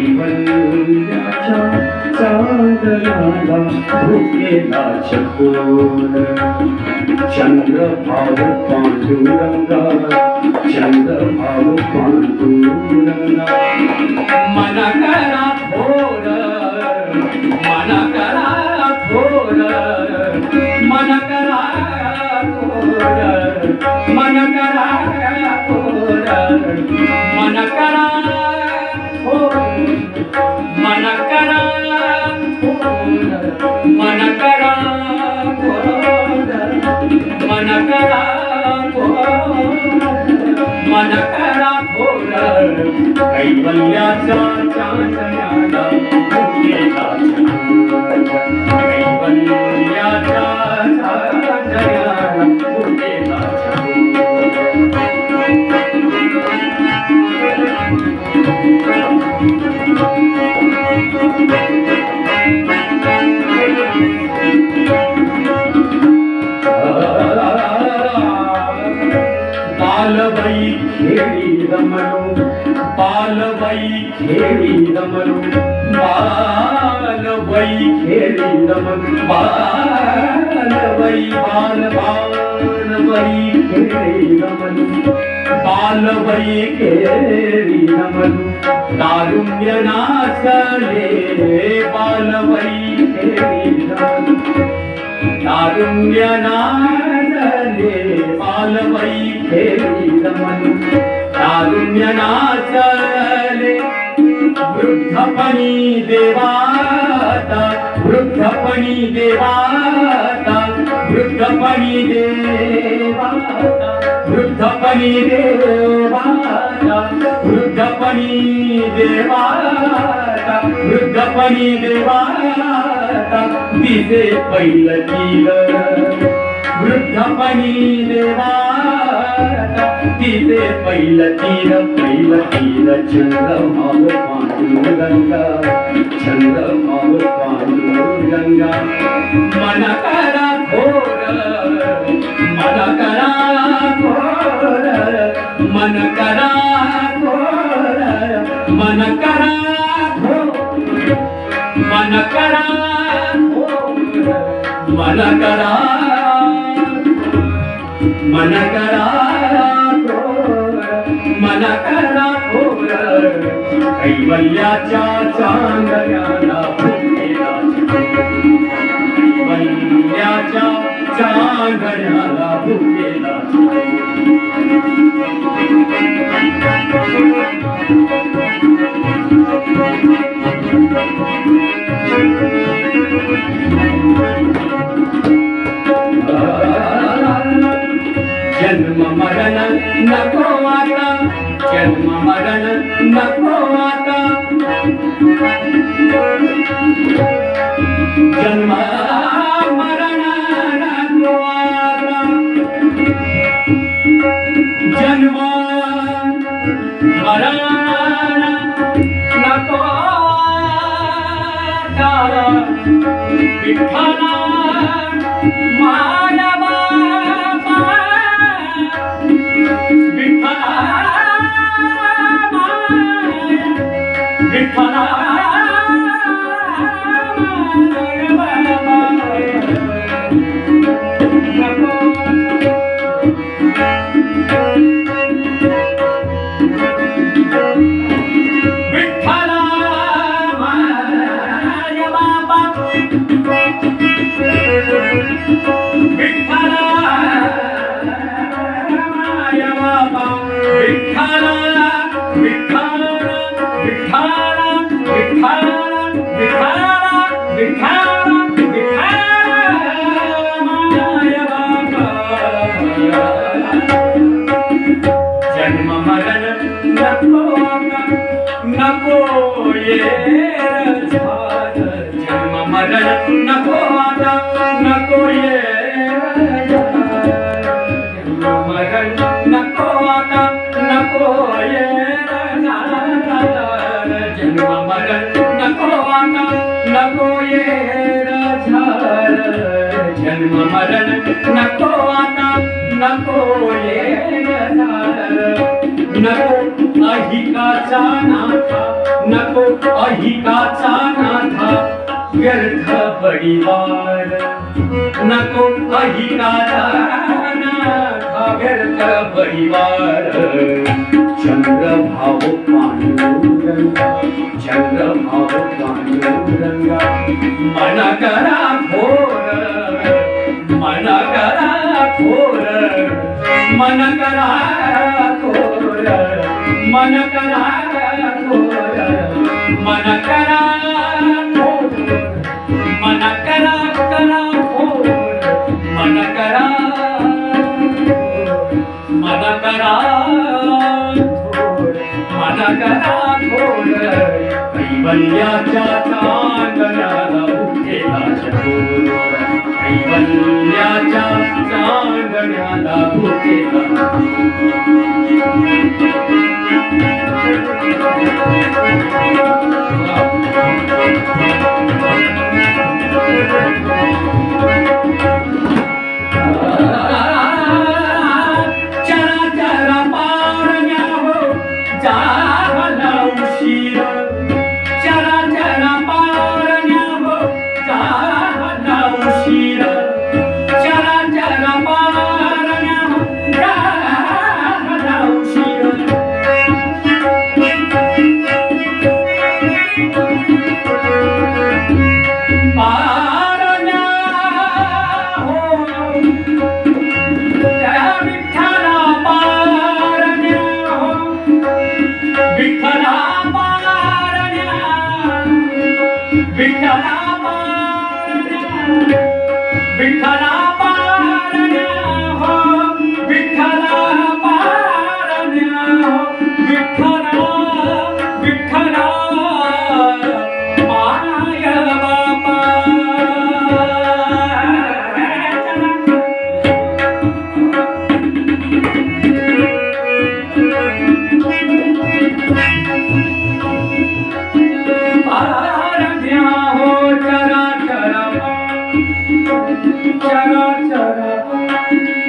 कैवल्याच्या चांदण्याला भुकेला चकोर चंद्रभाव पांडुरंगा चंद्रभाव पांडुरंगा मनकरा थोर कैवल्याचा चांदया పాలవై ఏడీదమలు పాలవై ఏడీదమలు పాలవై ఏడీదమలు పాలవై పాల పాలవై ఏడీదమలు పాలవై ఏడీదమలు కారుణ్య నాశలే పాలవై ఏడీదమలు కారుణ్య నాశ तारुण्य नाचले वृद्धपणी देवाता वृद्धपणी देवाता वृद्धपणी देवाता वृद्धपणी देवाता वृद्धपणी देवाता वृद्धपणी देवाता दिसे पहिलं तीर वृद्धपणी देवाता तिथे पहिलं तीर पहिलं तीर चंद्रभाव पांडुरंगा चंद्रभाव पांडुरंगा मन करा थोर मन करा थोर मन करा थोर मन करा मन करा मन करा मन करा मन करा खोर. कैवल्याच्या चांगल्याला कैवल्याच्या चांगल्याला नको आता जन्म मरण नको आता जन्म मरण नको आता जन्म मरण नको आता विठ्ठला माया Big Big जन्म मरण नको आता नको ये नको अहिकाचा नाथा नको अहिकाचा नाथा व्यर्थ परिवार। नको अहिकाचा नाथा व्यर्थ परिवार। चंद्र भाव पांडुरंगा चंद्र भाव पांडुरंगा, मन करा घोर करा मन करा घोर मन करा घोर मन करा मन करा करा घोर मन करा मन करा थोर मन करा थोर कैवल्याच्या चांदण्याला उठेला चकोर कैवल्याच्या चांदण्याला